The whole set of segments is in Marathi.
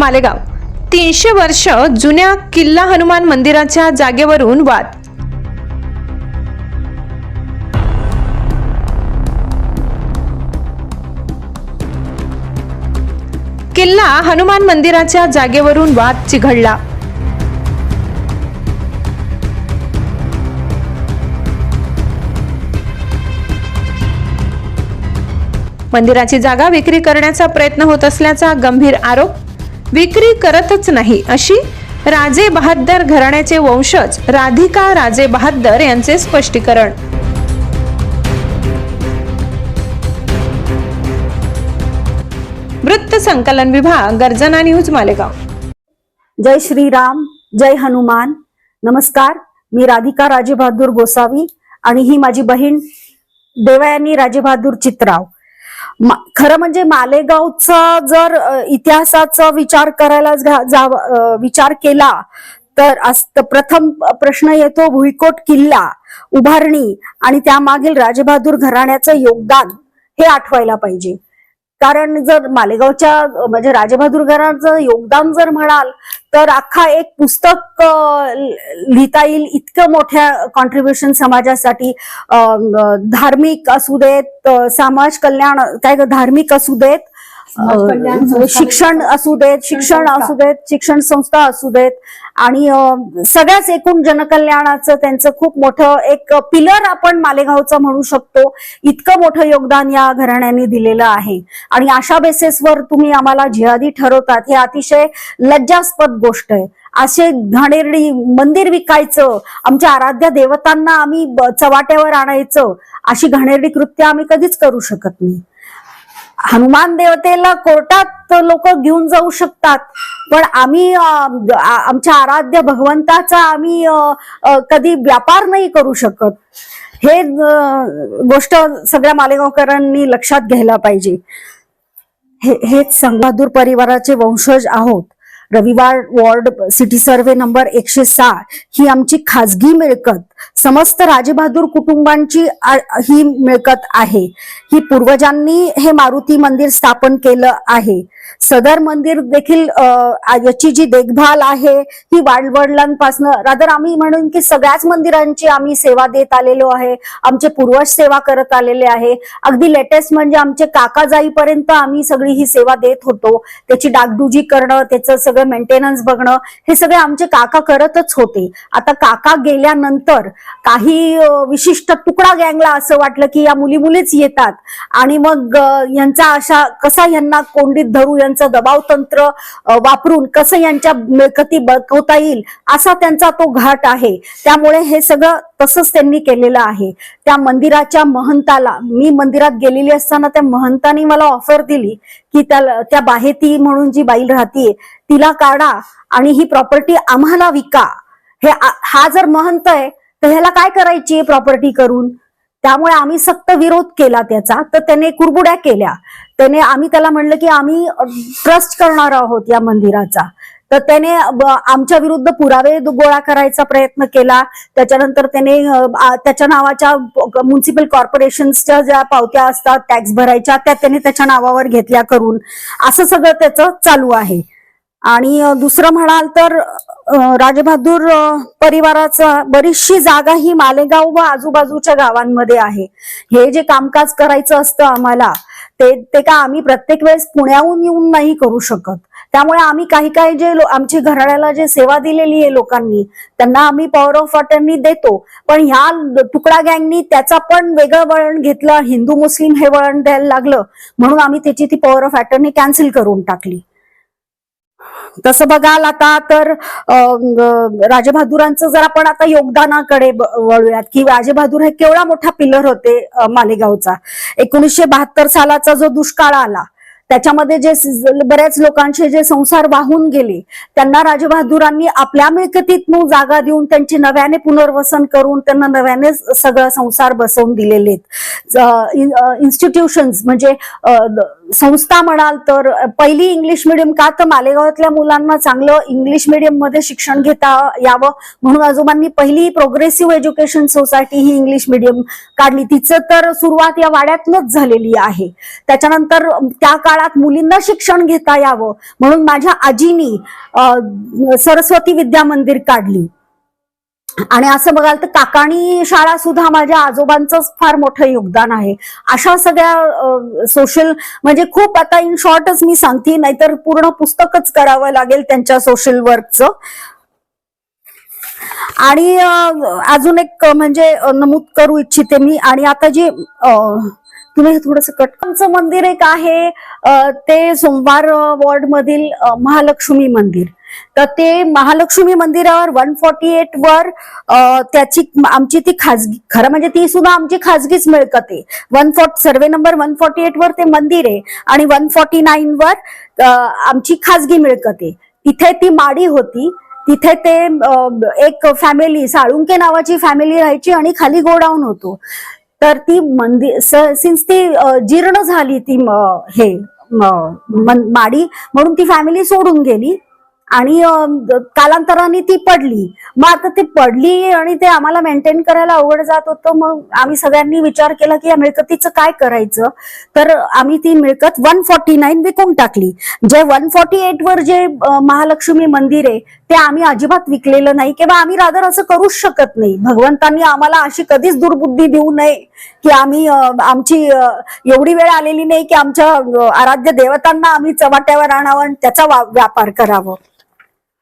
मालेगाव. तीनशे वर्ष जुन्या किल्ला हनुमान मंदिराच्या जागेवरून वाद. किल्ला हनुमान मंदिराच्या जागेवरून वाद चिघडला मंदिराची जागा विक्री करण्याचा प्रयत्न होत असल्याचा गंभीर आरोप विक्री करतच नाही अशी राजे बहादर घराण्याचे वंशज राधिका राजे बहादर यांचे स्पष्टीकरण. वृत्त संकलन विभाग गर्जना न्यूज मालेगाव. जय श्रीराम जय हनुमान. नमस्कार मी राधिका राजेबहादूर गोसावी आणि ही माझी बहीण देवयानी राजेबहादूर चित्राव. खरं म्हणजे मालेगावचा जर इतिहासाचा विचार करायला जा- विचार केला तर प्रथम प्रश्न येतो भुईकोट किल्ला उभारणी आणि त्यामागील राजबहादूर घराण्याचं योगदान हे आठवायला पाहिजे. कारण जर मालेगावच्या म्हणजे राजबहादूर घराचं योगदान जर म्हणाल तर अख्खा एक पुस्तक लिहिता येईल इतकं मोठ्या कॉन्ट्रीब्युशन समाजासाठी. धार्मिक असू देत समाज कल्याण काय धार्मिक असू देत शिक्षण असू देत शिक्षण. असू देत शिक्षण संस्था असू देत आणि सगळ्याच एकूण जनकल्याणाचं त्यांचं खूप मोठं एक पिलर आपण मालेगावचं म्हणू शकतो. इतकं मोठं योगदान या घराण्याने दिलेलं आहे. आणि अशा बेसिसवर तुम्ही आम्हाला जिहादी ठरवतात हे अतिशय लज्जास्पद गोष्ट आहे. असे घाणेरडी मंदिर विकायचं आमच्या आराध्य देवतांना आम्ही चवाट्यावर आणायचं अशी घाणेरडी कृत्य आम्ही कधीच करू शकत नाही. हनुमान देवतेला कोर्टात लोक घेऊन जाऊ शकतात. पण आम्ही आमच्या आराध्य भगवंताचा आम्ही कधी व्यापार नाही करू शकत. हे गोष्ट सगळ्या मालेगावकरांनी लक्षात घ्यायला पाहिजे. हे हेच संबहादूर परिवाराचे वंशज आहोत. रविवार वॉर्ड सिटी सर्वे नंबर एकशे सहा ही आमची खाजगी मिळकत. समस्त राजेबहादूर कुटुंबांची ही मिळकत आहे. ही पूर्वजांनी हे मारुती मंदिर स्थापन केलं आहे. सदर मंदिर देखील याची जी देखभाल आहे ही वाडवडिलांपासनं रादर आम्ही म्हणून की सगळ्याच मंदिरांची आम्ही सेवा देत आलेलो आहे आमचे पूर्वज सेवा करत आलेले आहे. अगदी लेटेस्ट म्हणजे आमचे काका जाईपर्यंत आम्ही सगळी ही सेवा देत होतो. त्याची डागडुजी करणं त्याचं सगळं मेंटेनन्स बघणं हे सगळे आमचे काका करतच होते. आता काका गेल्यानंतर काही विशिष्ट तुकडा गँगला असं वाटलं की या मुली मुलीच येतात. आणि मग यांचा अशा कसा यांना कोंडीत धरू यांचं दबाव तंत्र वापरून कसं यांच्या मिळकती बळकवता येईल असा त्यांचा तो घाट आहे. त्यामुळे हे सगळं तसंच त्यांनी केलेलं आहे. त्या मंदिराच्या महंताला मी मंदिरात गेलेली असताना त्या महंतानी मला ऑफर दिली की त्या त्या बाहेती म्हणून जी बाईल राहतीये तिला काढा आणि ही प्रॉपर्टी आम्हाला विका. हे हा जर महंत आहे तर ह्याला काय करायची प्रॉपर्टी करून? त्यामुळे आम्ही सक्त विरोध केला त्याचा. तर त्याने कुरबुड्या केल्या. त्याने आम्ही त्याला म्हणलं की आम्ही ट्रस्ट करणार आहोत या मंदिराचा. तर त्याने आमच्या विरुद्ध पुरावे गोळा करायचा प्रयत्न केला. त्याच्यानंतर त्याने त्याच्या नावाच्या म्युन्सिपल कॉर्पोरेशनच्या ज्या पावत्या असतात टॅक्स भरायच्या त्या त्याने त्याच्या नावावर घेतल्या करून. असं सगळं त्याचं चालू आहे. आणि दुसरं म्हणाल तर राजबहादूर परिवाराचा बरीचशी जागा ही मालेगाव व आजूबाजूच्या गावांमध्ये आहे. हे जे कामकाज करायचं असतं आम्हाला ते ते का आम्ही प्रत्येक वेळेस पुण्याहून येऊन नाही करू शकत? त्यामुळे आम्ही काही काही जे आमची घराण्याला जे सेवा दिलेली आहे लोकांनी त्यांना आम्ही पॉवर ऑफ अटर्नी देतो. पण ह्या तुकडा गँगनी त्याचा पण वेगळं वळण घेतलं हिंदू मुस्लिम हे वळण द्यायला लागलं म्हणून आम्ही त्याची ती पॉवर ऑफ अटर्नी कॅन्सल करून टाकली. तसं बघाल आता तर राजबहादुरांचं जर आपण आता योगदानाकडे वळूयात की राजबहादूर हे केवढा मोठा पिलर होते मालेगावचा. एकोणीसशे बहात्तर सालाचा जो दुष्काळ आला त्याच्यामध्ये जे बऱ्याच लोकांचे जे संसार वाहून गेले त्यांना राजबहादुरांनी आपल्या मिळकतीतून जागा देऊन त्यांचे नव्याने पुनर्वसन करून त्यांना नव्याने सगळं संसार बसवून दिलेले आहेत इन्स्टिट्यूशन्स म्हणजे संस्था म्हणाल तर पहिली इंग्लिश मिडियम का तर मालेगावातल्या मुलांना चांगलं इंग्लिश मिडियममध्ये शिक्षण घेता यावं? म्हणून आजोबांनी पहिली प्रोग्रेसिव्ह एज्युकेशन सोसायटी ही इंग्लिश मिडियम काढली. तिचं तर सुरुवात या वाड्यातूनच झालेली आहे. त्याच्यानंतर त्या काळात मुलींना शिक्षण घेता यावं. म्हणून माझ्या आजीनी सरस्वती विद्या मंदिर काढली. आणि असं बघाल तर काकाणी शाळा सुद्धा माझ्या आजोबांचं फार मोठं योगदान आहे. अशा सगळ्या सोशल म्हणजे खूप आता इन शॉर्टच मी सांगते नाहीतर पूर्ण पुस्तकच करावं लागेल त्यांच्या सोशल वर्कचं आणि अजून एक म्हणजे नमूद करू इच्छिते मी. आणि आता जे तुम्ही थोडस कटकमचं मंदिर एक आहे ते सोमवार वॉर्ड मधील महालक्ष्मी मंदिर. तर ते महालक्ष्मी मंदिरावर वन फॉर्टी एट वर त्याची आमची ती खाजगी खरं म्हणजे ती सुद्धा आमची खाजगीच मिळकत आहे. One forty survey number one forty eight वर ते मंदिर आहे आणि वन फॉर्टी नाईन वर आमची खाजगी मिळकत आहे. तिथे ती माडी होती. तिथे ते एक फॅमिली साळुंके नावाची फॅमिली राहायची आणि खाली गोडाऊन होतो. तर ती मंदिर सिन्स ती जीर्ण झाली ती हे माडी म्हणून ती फॅमिली सोडून गेली. आणि कालांतराने ती पडली. मग आता ती पडली आणि ते आम्हाला मेंटेन करायला अवघड जात होतं. मग आम्ही सगळ्यांनी विचार केला की या मिळकतीचं काय करायचं? तर आम्ही ती मिळकत वन फॉर्टी नाईन विकून टाकली. जे वन फॉर्टी एट वर जे महालक्ष्मी मंदिर आहे ते आम्ही अजिबात विकलेलं नाही. किंवा आम्ही रादर असं करूच शकत नाही. भगवंतांनी आम्हाला अशी कधीच दुर्बुद्धी देऊ नये की आम्ही आमची एवढी वेळ आलेली नाही की आमच्या आराध्य देवतांना आम्ही चवाट्यावर आणावं आणि त्याचा व्यापार करावं.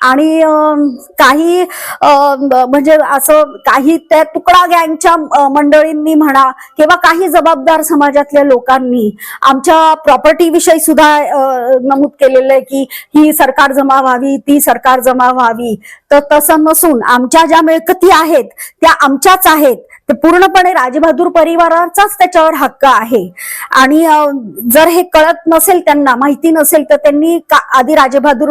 आणि काही म्हणजे असं काही त्या तुकडा गँगच्या मंडळींनी म्हणा किंवा काही जबाबदार समाजातल्या लोकांनी आमच्या प्रॉपर्टी विषयी सुद्धा नमूद केलेलं आहे की ही सरकार जमा व्हावी ती सरकार जमा व्हावी. तर तसं नसून आमच्या ज्या मिळकती आहेत त्या आमच्याच आहेत. ते पूर्णपणे राजबहादूर परिवाराचाच त्याच्यावर हक्क आहे. आणि जर हे कळत नसेल त्यांना माहिती नसेल तर त्यांनी आधी राजबहादूर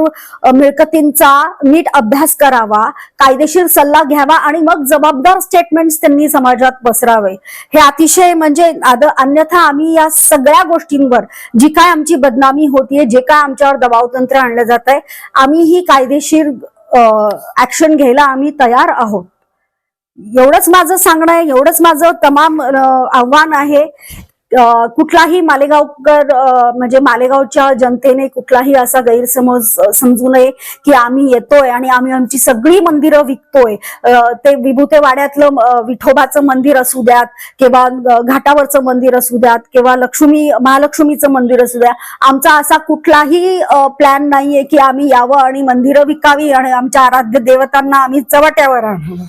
मिळकतींचा मिळकतींचा नीट अभ्यास करावा कायदेशीर सल्ला घ्यावा आणि मग जबाबदार स्टेटमेंट्स त्यांनी समाजात पसरावे. हे अतिशय म्हणजे अन्यथा आम्ही या सगळ्या गोष्टींवर जी काय आमची बदनामी होतीये जे काय आमच्यावर दबाव तंत्र आणलं जात आहे आम्ही ही कायदेशीर ऍक्शन घ्यायला आम्ही तयार आहोत. एवढंच माझं सांगणं आहे एवढंच माझं तमाम आव्हान आहे. कुठलाही मालेगावकर म्हणजे मालेगावच्या जनतेने कुठलाही असा गैरसमज समजू नये की आम्ही येतोय आणि आम्ही आमची सगळी मंदिरं विकतोय. ते विभूतेवाड्यातलं विठोबाचं मंदिर असू द्यात किंवा घाटावरचं मंदिर असू द्यात किंवा लक्ष्मी महालक्ष्मीचं मंदिर असू द्या. आमचा असा कुठलाही प्लॅन नाहीये की आम्ही यावं आणि मंदिरं विकावी आणि आमच्या आराध्य देवतांना आम्ही चवाट्यावर आणावं